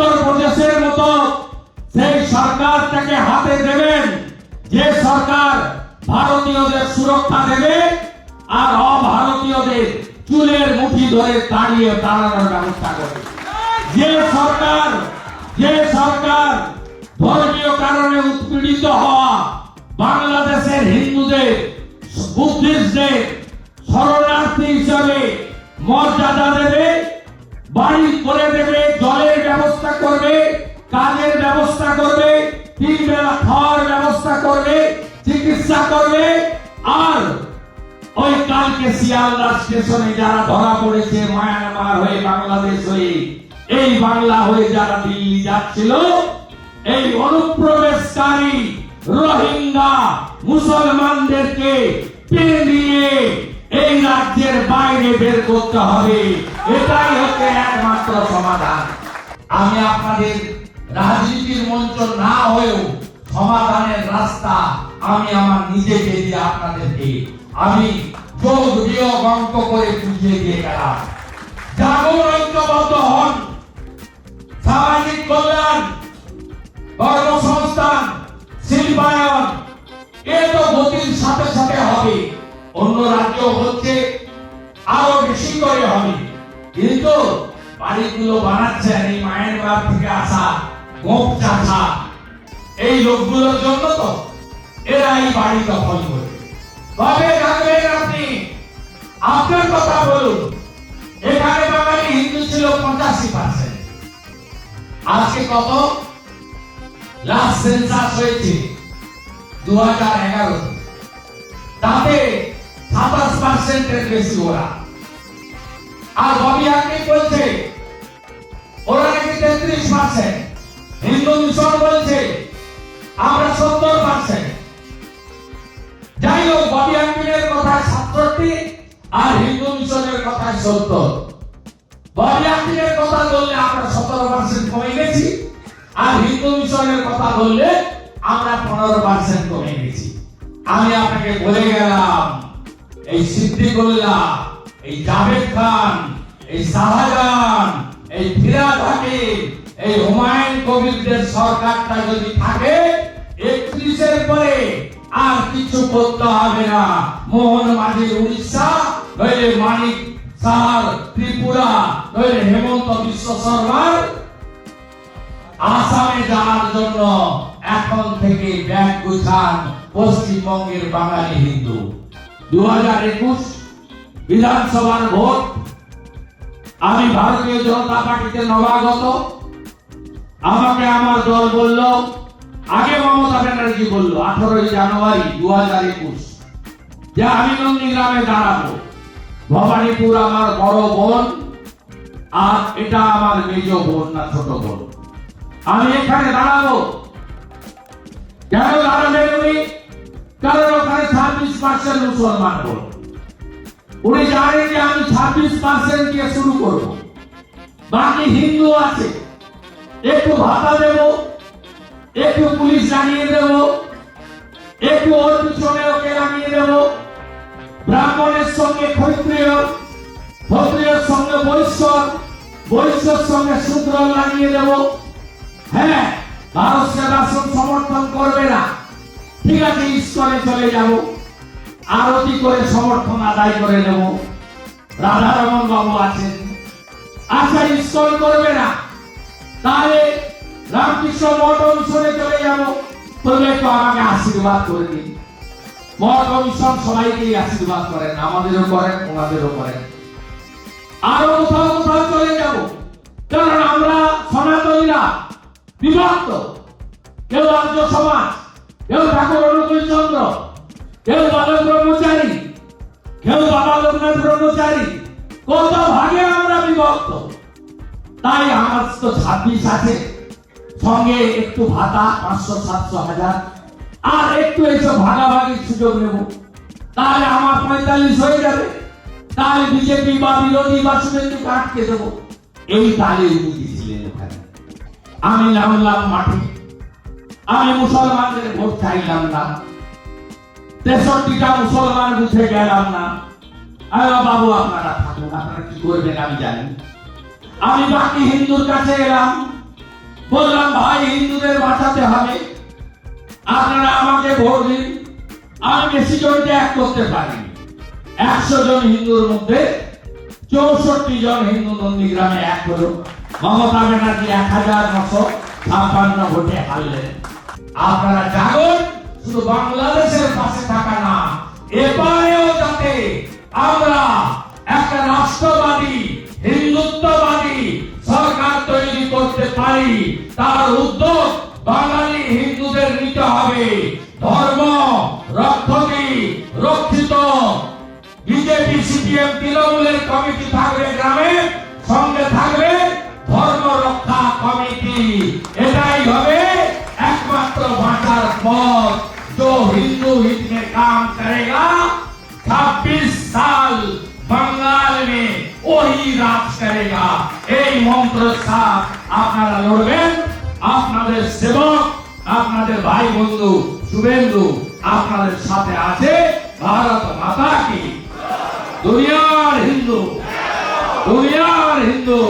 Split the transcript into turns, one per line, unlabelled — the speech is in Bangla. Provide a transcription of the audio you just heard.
উত্তর প্রদেশের মতো সেই সরকারটাকে হাতে দেবেন, যে সরকার ভারতীয়দের সুরক্ষা দেবে আর অভারতীয়দের চুলের মুঠি ধরে দাঁড়িয়ে দাঁড়ানোর ব্যবস্থা করবে। যে সরকার যে সরকার ধর্মীয় কারণে উৎপীড়িত হওয়া বাংলাদেশের হিন্দুদের, বুদ্ধিস্টদের শরণার্থী হিসাবে মর্যাদা দেবে, বাড়ি করে দেবে, জলের করবে, আর ওই কালকে শিয়ালদা স্টেশনে যারা ধরা পড়েছে, মায়ানমার হয়ে বাংলাদেশ হয়ে, এই বাংলা হয়ে যারা দিল্লি যাচ্ছিল, এই অনুপ্রবেশকারী রোহিঙ্গা মুসলমানদেরকে টেনে নিয়ে এই রাজ্যের বাইরে বের করতে হবে। এটাই হচ্ছে একমাত্র সমাধান। আমি আপনাদের রাজনীতির মঞ্চ না হয়েও সমাধানের রাস্তা আমি আমার নিজেকে দিয়ে আপনাদেরকে, আমি যোগ বিয়োগ অঙ্ক করে বুঝিয়ে দিয়ে গেলাম। হন। সামাজিক কল্যাণ কর্মসংস্থান শিল্পায়ন, এ তো গতির সাথে সাথে হবে। অন্য রাজ্য হচ্ছে আরও বেশি করে হবে। কিন্তু বাড়িগুলো বানাচ্ছেন এই মায়ানমার থেকে আসা গোপ চাষা। এই লোকগুলোর জন্য তো এরা এই বাড়ি দখল করবে কবে থাকবেন আপনি, আপনার কথা বলুন। এখানে বাঙালি হিন্দু ছিল পঁচাশি পার্সেন্ট আজকে কত? লাস্ট সেন্সাস হয়েছে দু হাজার এগারো। তাতে সাতাশ পার্সেন্টের বেশি ওরা। আর ববি আগে বলছে, ওরা নাকি তেত্রিশ পার্সেন্ট হিন্দু মিশন বলছে, আমরা সত্তর পার্সেন্ট যাই ববি আঙ্কিনের কথায় সাতষট্টি আর হিন্দু মিশনের কথায় সত্তর ববি আঙ্কিনের কথা বললে আমরা সতেরো পার্সেন্ট কমে গেছি, আর হিন্দু মিশনের কথা বললে আমরা পনেরো পার্সেন্ট কমে গেছি। আমি আপনাকে বলে গেলাম, এই সিদ্দিকুল্লাহ, এই জাভেদ খান, এই শাহজাহান এই ফিরাদ হাকিম, এই হুমায়ুন কবিরদের সরকারটা যদি থাকে, একত্রিশের পরে আর কিছু করতে হবে না। মোহন মাঝির উড়িষ্যা, নইলে মানিক সাহার ত্রিপুরা, নইলে হেমন্ত বিশ্ব শর্মার আসামে যাওয়ার জন্য এখন থেকে ব্যাগ গুছান পশ্চিমবঙ্গের বাঙালি হিন্দু। দু হাজার একুশ বিধানসভার ভোট, আমি ভারতীয় জনতা পার্টিতে নবাগত। আমাকে আমার দল বলল আগে মমতা ব্যানার্জি বলল, আঠারোই জানুয়ারি দু হাজার একুশ। যে আমি নন্দীগ্রামে দাঁড়াবো। ভবানীপুর আমার বড় বোন, আর এটা আমার মেজ বোন না ছোট বোন। আমি এখানে দাঁড়াবো। কেন দাঁড়াবেন উনি? কারণ ওখানে ছাব্বিশ পার্সেন্ট মুসলমান ভোট উনি জানেন যে আমি ছাব্বিশ পার্সেন্ট দিয়ে শুরু করব। বাকি হিন্দু আছে। একটু ভাতা দেব। একটু পুলিশ জানিয়ে দেব, একটু ওর পিছনে ওকে লাগিয়ে দেব। ব্রাহ্মণের সঙ্গে ক্ষত্রিয়, ক্ষত্রিয়ের সঙ্গে বৈশ্য বৈশ্যর সঙ্গে শূদ্র লাগিয়ে দেব। হ্যাঁ ভারত সেবাশ্রম সমর্থন করবে না। ঠিক আছে, ঈশ্বরে চলে যাব। আরতি করে সমর্থন আদায় করে নেব। রাধারমন বাবু আছেন। আচ্ছা ঈশ্বর করবে না। তাহলে রামকৃষ্ণ মঠ অনুসরণে চলে যাব। তবে একটু আমাকে আশীর্বাদ করে দিন। মঠ অনুসরণ সবাইকেই আশীর্বাদ করেন, আমাদেরও করেন, ওনাদেরও করেন। আরও কোথাও কোথাও চলে যাব। কারণ আমরা সনাতনীরা, বিভক্ত। কেউ আর্য সমাজ, কেউ ঠাকুর অনুকূল চন্দ্র, কেউ বালক ব্রহ্মচারী, কেউ বাবা লোকনাথ ব্রহ্মচারী। কত ভাগে আমরা বিভক্ত। তাই আমার তো ছাব্বিশ আছে। সঙ্গে একটু ভাতা, পাঁচশো, সাতশো হাজার। আর একটু এইসব ভাগাভাগির সুযোগ নেব। তাহলে আমার পঁয়তাল্লিশ হয়ে যাবে। তাহলে বিজেপি বা বিরোধী বা শুভেন্দুকে আটকে দেবো। এই তালে দিয়েছিলেন ওখানে আমি নামলাম মাঠে। আমি মুসলমানদের ভোট চাইলাম না। তেষট্টিটা মুসলমান বুঝে গেলাম না। আরে বাবু, আপনারা থাকুন, আপনারা কি করবেন আমি জানি। আমি বাকি হিন্দুর কাছে এলাম। বললাম, ভাই, হিন্দুদের বাঁচাতে হবে। আপনারা আমাকে ভোট দিন। আমি বেশি জনকে এক করতে পারি একশো জন হিন্দুর মধ্যে চৌষট্টি জন হিন্দু নন্দীগ্রামে এক হলো। মমতা ব্যানার্জি এক হাজার নশো ছাপ্পান্ন ভোটে হারলেন। আপনারা জানুন শুধু বাংলাদেশের পাশে থাকা না, এপারেও যাতে আমরা একটা রাষ্ট্রবাদী করতে পারি তার উদ্যোগ বাঙালি হিন্দুদের নিতে হবে ধর্ম রক্ষতি রক্ষিত বিজেপি সিপিএম তৃণমূলের কমিটি থাকবে গ্রামে সঙ্গে থাকবে ধর্ম রক্ষা কমিটি এটাই হবে একমাত্র বাঁচার পথ जो हिंदू हित में काम करेगा 26 साल बंगाल में वही राज करेगा এই মন্ত্র সাথ আপনারা লড়বেন, আপনাদের সেবক, আপনাদের ভাই বন্ধু শুভেন্দু আপনাদের সাথে আছে ভারত মাতা কি। দুনিয়ার হিন্দু দুনিয়ার হিন্দু।